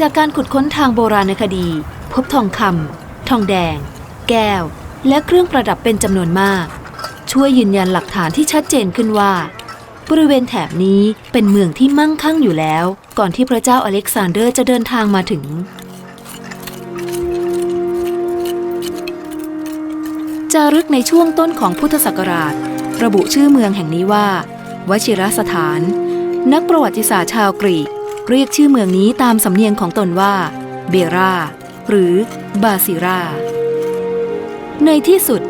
จากการขุดค้นทางโบราณคดี พบทองคำทองแดง แก้ว และเครื่องประดับเป็นจำนวนมาก ช่วยยืนยันหลักฐานที่ชัดเจนขึ้นว่า บริเวณแถบนี้เป็นเมืองที่มั่งคั่งอยู่แล้ว ก่อนที่พระเจ้าอเล็กซานเดอร์จะเดินทางมาถึง จารึกในช่วงต้นของพุทธศักราช ระบุชื่อเมืองแห่งนี้ว่า วชิรสถาน นักประวัติศาสตร์ชาวกรีก เรียกชื่อเมืองนี้ตามสำเนียงของตนว่า เบรา หรือบาซิรา ในที่สุด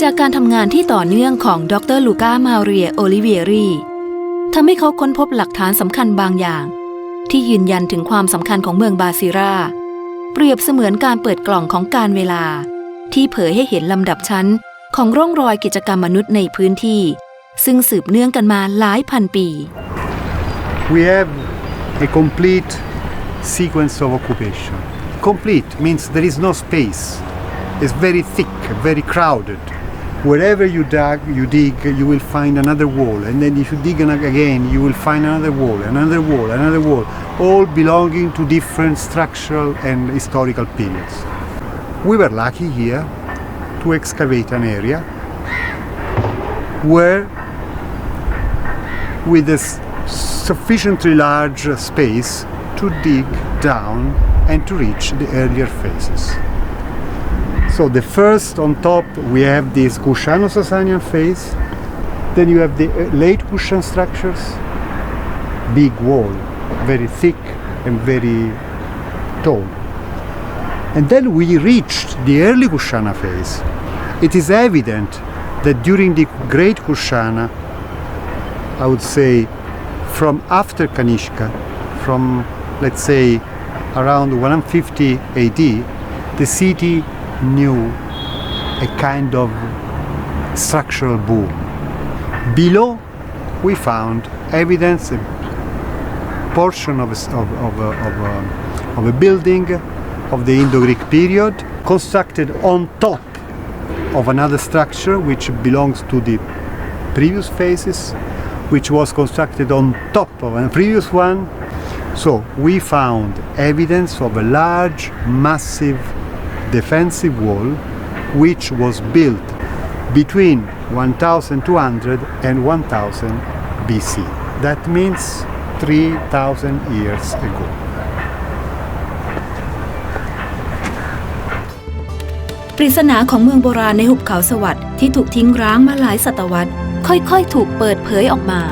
จากการทำงานที่ต่อเนื่องของดรลูก้ามาเรียโอลิเวียรีทำให้เขาค้นพบหลักฐานสำคัญบางอย่าง ที่ยืนยันถึงความสำคัญของเมืองบาซิราเปรียบเสมือนการเปิดกล่องของการเวลา ที่เผยให้เห็นลำดับชั้นของร่องรอยกิจกรรมมนุษย์ในพื้นที่ ซึ่งสืบเนื่องกันมาหลายพันปี We have a complete sequence of occupation. Complete means there is no space. It's very thick, very crowded. Wherever you dig, you dig, you will find another wall, and then if you dig again, you will find another wall, another wall, another wall, all belonging to different structural and historical periods. We were lucky here to excavate an area where with a s- sufficiently large space to dig down and to reach the earlier phases. So the first on top we have this Kushano-Sasanian phase, then you have the uh, late Kushan structures, big wall, very thick and very tall. And then we reached the early Kushana phase. It is evident that during the Great Kushana, I would say from after Kanishka, from let's say around 150 AD, the city knew a kind of structural boom. Below, we found evidence, a portion of of, of, of, of a building of the Indo-Greek period constructed on top of another structure which belongs to the previous phases, which was constructed on top of a previous one. So we found evidence of a large, massive defensive wall which was built between 1200 and 1000 BC. That means 3000 years ago. ปริศนาของเมืองโบราณในหุบเขาสวัสด์ที่ถูกทิ้งร้างมาหลายศตวรรษ ค่อยๆ ถูกเปิดเผยออกมา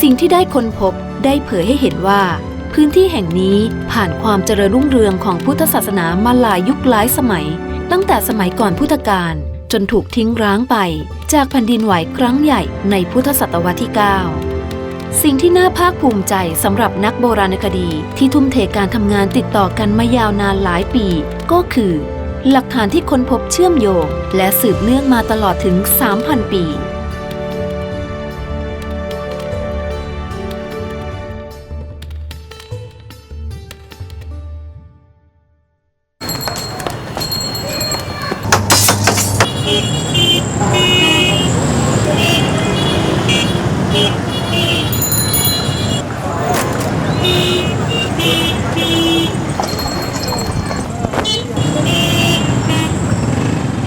สิ่งที่ได้ค้นพบได้เผยให้เห็นว่า พื้นที่แห่งนี้ผ่านความเจริญรุ่งเรืองของพุทธศาสนามาหลายยุคหลายสมัย ตั้งแต่สมัยก่อนพุทธกาลจนถูกทิ้งร้างไป จากแผ่นดินไหวครั้งใหญ่ในพุทธศตวรรษที่ 9สิ่งที่น่าภาคภูมิใจสำหรับนักโบราณคดีที่ทุ่มเทการทำงานติดต่อกันมายาวนานหลายปี ก็คือ หลักฐานที่ค้นพบเชื่อมโยง และสืบเนื่องมาตลอดถึง 3,000 ปี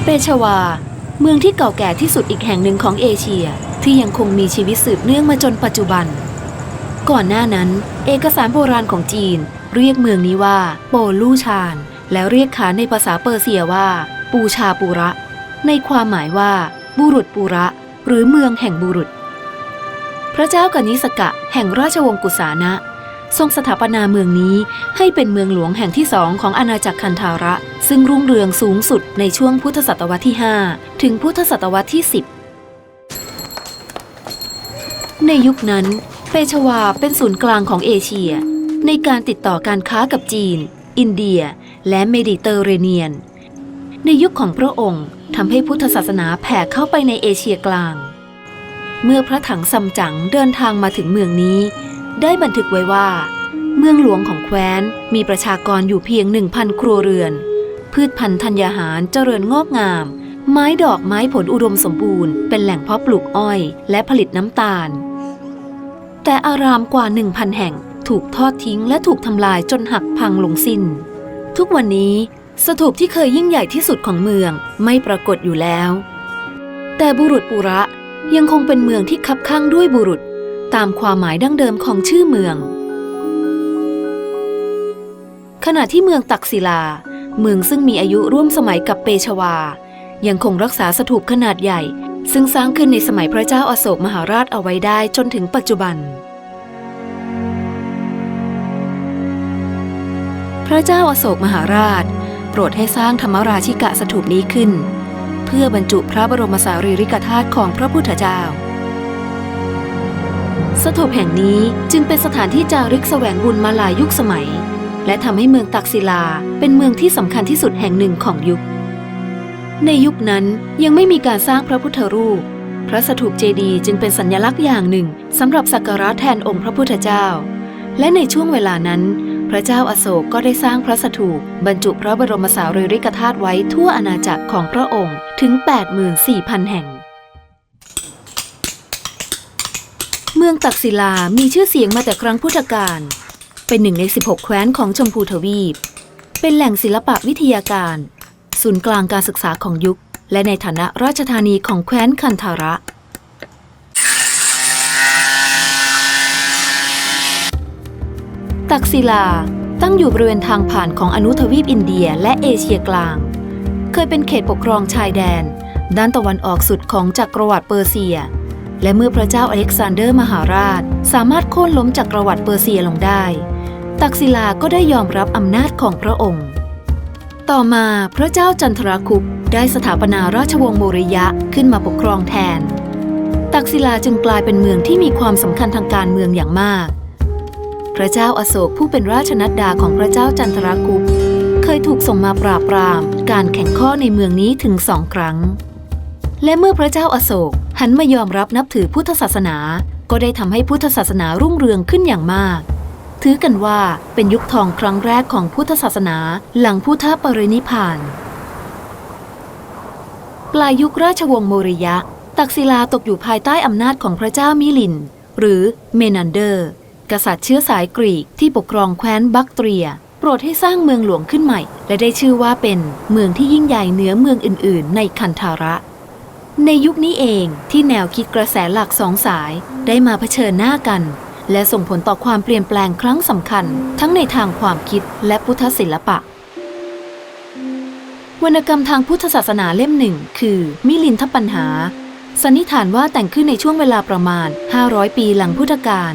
ปชวา เมืองที่เก่าแก่ที่สุดอีกแห่งหนึ่งของเอเชียที่ยังคงมีชีวิตสืบเนื่องมาจนปัจจุบัน ก่อนหน้านั้น เอกสารโบราณของจีน เรียกเมืองนี้ว่า โปลู่ชาน แล้วเรียกขานในภาษาเปอร์เซียว่า ปูชาปูระ ในความหมายว่า บุรุษปูระ หรือเมืองแห่งบุรุษ พระเจ้ากนิสกะ แห่งราชวงศ์กุสานะ ทรงสถาปนาเมืองนี้ให้เป็นเมืองหลวงแห่งที่สองของอาณาจักรคันธาระ ซึ่งรุ่งเรืองสูงสุดในช่วงพุทธศตวรรษที่ 5 ถึงพุทธศตวรรษที่ 10 ในยุคนั้น เปชวาเป็นศูนย์กลางของเอเชีย ในการติดต่อการค้ากับจีน อินเดีย และเมดิเตอร์เรเนียน ในยุคของพระองค์ทำให้พุทธศาสนาแผ่เข้าไปในเอเชียกลาง เมื่อพระถังซัมจั๋งเดินทางมาถึงเมืองนี้ ได้บันทึกไว้ว่า เมืองหลวงของแคว้นมีประชากรอยู่เพียง 1,000 ครัวเรือน พืชพันธุ์ธัญญาหารเจริญงอกงาม ไม้ดอกไม้ผลอุดมสมบูรณ์เป็นแหล่งเพาะปลูกอ้อยและผลิตน้ำตาล แต่อารามกว่า 1,000 แห่งถูกทอดทิ้งและถูกทำลายจนหักพังลงสิ้น ทุกวันนี้สถูปที่เคยยิ่งใหญ่ที่สุดของเมืองไม่ปรากฏอยู่แล้ว แต่บุรุษปุระยังคงเป็นเมืองที่คับข้างด้วยบุรุษ ตามความหมายดั้งเดิมของชื่อเมือง ขณะที่เมืองตักศิลา เมืองซึ่งมีอายุร่วมสมัยกับเปชวา ยังคงรักษาสถูปขนาดใหญ่ ซึ่งสร้างขึ้นในสมัยพระเจ้าอาโศกมหาราชเอาไว้ได้จนถึงปัจจุบัน พระเจ้าอาโศกมหาราช โปรดให้สร้างธรรมราชิกะสถูปนี้ขึ้น เพื่อบรรจุพระบรมสารีริกธาตุของพระพุทธเจ้า สถูปแห่งนี้จึงเป็นสถานที่จารึกแสวงบุญมาหลายยุคสมัย และทำให้เมืองตักศิลาเป็นเมืองที่สำคัญที่สุดแห่งหนึ่งของยุค ในยุคนั้นยังไม่มีการสร้างพระพุทธรูป พระสถูปเจดีย์จึงเป็นสัญลักษณ์อย่างหนึ่งสำหรับสักการะแทนองค์พระพุทธเจ้า และในช่วงเวลานั้น พระเจ้าอาโศกก็ได้สร้างพระสถูปบรรจุพระบรมสารีริกธาตุไว้ทั่วอาณาจักรของพระองค์ถึง 84,000 แห่ง เมืองตักศิลามีชื่อเสียงมาแต่ครั้งพุทธกาล เป็นหนึ่งใน 16 แคว้นของชมพูทวีป เป็นแหล่งศิลปะวิทยาการ ศูนย์กลางการศึกษาของยุค และในฐานะราชธานีของแคว้นคันธาระตักศิลาตั้งอยู่บริเวณทางผ่านของอนุทวีปอินเดียและเอเชียกลาง เคยเป็นเขตปกครองชายแดน ด้านตะวันออกสุดของจักรวรรดิเปอร์เซีย และเมื่อพระเจ้าอเล็กซานเดอร์มหาราช สามารถโค่นล้มจักรวรรดิเปอร์เซียลงได้ ตักศิลาก็ได้ยอมรับอำนาจของพระองค์ ต่อมาพระเจ้าจันทรคุปได้สถาปนาราชวงศ์โมริยะขึ้นมาปกครองแทน ตักศิลาจึงกลายเป็นเมืองที่มีความสำคัญทางการเมืองอย่างมาก พระเจ้าอาโศกผู้เป็นราชนัดดาของพระเจ้าจันทรคุปเคยถูกส่งมาปราบปราม การแข่งข้อในเมืองนี้ถึงสองครั้ง และเมื่อพระเจ้าอาโศกหันมายอมรับนับถือพุทธศาสนา ก็ได้ทำให้พุทธศาสนารุ่งเรืองขึ้นอย่างมาก ถือกันว่าเป็นยุคทองครั้งแรกของพุทธศาสนาหลังพุทธปรินิพาน ปลายยุคราชวงศ์โมริยะ ตักศิลาตกอยู่ภายใต้อำนาจของพระเจ้ามิลิน หรือเมนันเดอร์ กษัตริย์เชื้อสายกรีกที่ปกครองแคว้นบักเตรียโปรดให้สร้างเมืองหลวงขึ้นใหม่ และได้ชื่อว่าเป็นเมืองที่ยิ่งใหญ่เหนือเมืองอื่น ๆ ในคันธาระ ในยุคนี้เองที่แนวคิดกระแสหลักสองสายได้มาเผชิญหน้ากัน และส่งผลต่อความเปลี่ยนแปลงครั้งสำคัญ ทั้งในทางความคิดและพุทธศิลปะ วรรณกรรมทางพุทธศาสนาเล่มหนึ่งคือ มิลินทปัญหา สันนิษฐานว่าแต่งขึ้นในช่วงเวลาประมาณ 500 ปีหลังพุทธกาล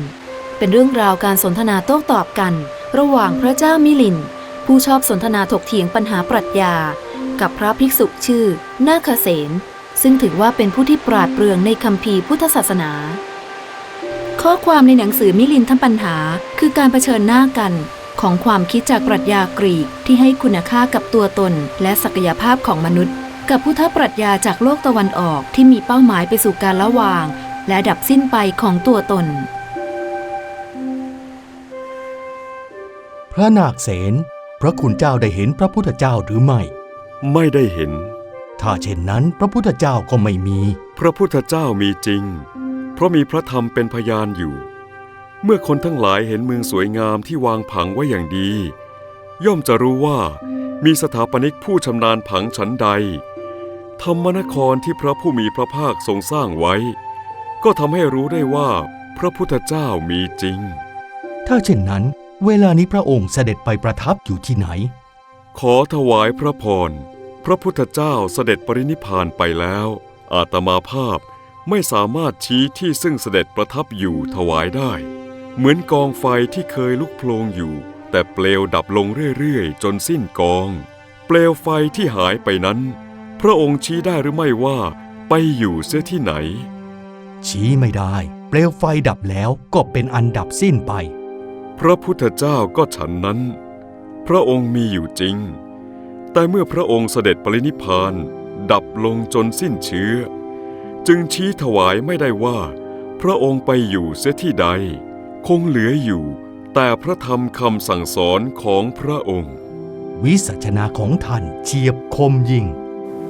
เป็นเรื่องราวการสนทนาโต้ตอบกัน ระหว่างพระเจ้ามิลิน ผู้ชอบสนทนาถกเถียงปัญหาปรัชญา กับพระภิกษุชื่อ นาคเสน ซึ่งถือว่าเป็นผู้ที่ปราดเปรื่องในคัมภีร์พุทธศาสนา ข้อความในหนังสือมิลินทปัญหา คือการเผชิญหน้ากันของความคิดจากปรัชญากรีกที่ให้คุณค่ากับตัวตน และศักยภาพของมนุษย์ กับพุทธปรัชญาจากโลกตะวันออกที่มีเป้าหมายไปสู่การละวาง และดับสิ้นไปของตัวตน พระนาคเสนพระคุณเจ้าได้เห็นพระพุทธเจ้าหรือไม่ ไม่ได้เห็น ถ้าเช่นนั้นพระพุทธเจ้าก็ไม่มี พระพุทธเจ้ามีจริง เพราะมีพระธรรมเป็นพยานอยู่ เมื่อคนทั้งหลายเห็นเมืองสวยงามที่วางผังไว้อย่างดี ย่อมจะรู้ว่ามีสถาปนิกผู้ชำนาญผังชั้นใด ธรรมนครที่พระผู้มีพระภาคทรงสร้างไว้ ก็ทำให้รู้ได้ว่า พระพุทธเจ้ามีจริง ถ้าเช่นนั้น เวลานี้พระองค์เสด็จไปประทับอยู่ที่ไหน ขอถวายพระพร พระพุทธเจ้าเสด็จปรินิพพานไปแล้ว อาตมาภาพไม่สามารถชี้ที่ซึ่งเสด็จประทับอยู่ถวายได้ เหมือนกองไฟที่เคยลุกโพลงอยู่ แต่เปลวดับลงเรื่อยๆ จนสิ้นกอง เปลวไฟที่หายไปนั้น พระองค์ชี้ได้หรือไม่ว่า ไปอยู่เสียที่ไหน ชี้ไม่ได้ เปลวไฟดับแล้วก็เป็นอันดับสิ้นไป พระพุทธเจ้าก็ฉันนั้น พระองค์มีอยู่จริง แต่เมื่อพระองค์เสด็จปรินิพพาน ดับลงจนสิ้นเชื้อ จึงชี้ถวายไม่ได้ว่า พระองค์ไปอยู่เสียที่ใด คงเหลืออยู่ แต่พระธรรมคำสั่งสอนของพระองค์ วิสัชนาของท่านเฉียบคมยิ่ง